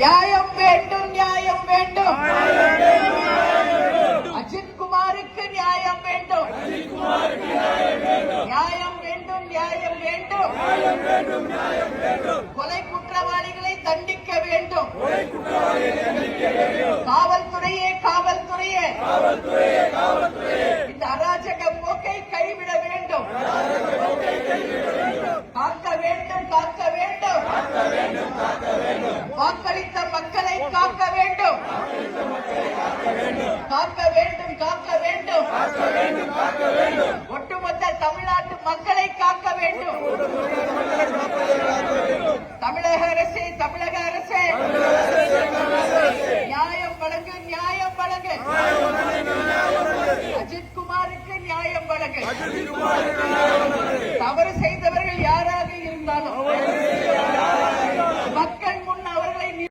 நியாயம் வேண்டும் நியாயம் வேண்டும். அஜித் குமாருக்கு நியாயம் வேண்டும். நியாயம் வேண்டும். நியாயம் வேண்டும் கொலை குற்றவாளிகளை தண்டிக்க வேண்டும். காவல்துறையே காவல்துறையே. இந்த அராஜக போக்கை கைவிட வேண்டும். காக்க வேண்டும். காக்க தமிழக மக்களை காக்க வேண்டும். காக்க வேண்டும் காக்க வேண்டும். ஒட்டுமொத்த தமிழ்நாட்டு மக்களை காக்க வேண்டும். தமிழக அரசு தமிழக அரசு. நியாயம் வழங்கு நியாயம் வழங்கு. அஜித் குமாருக்கு நியாயம் வழங்கு. தவறு செய்தவர்கள் யாராக இருந்தாலும்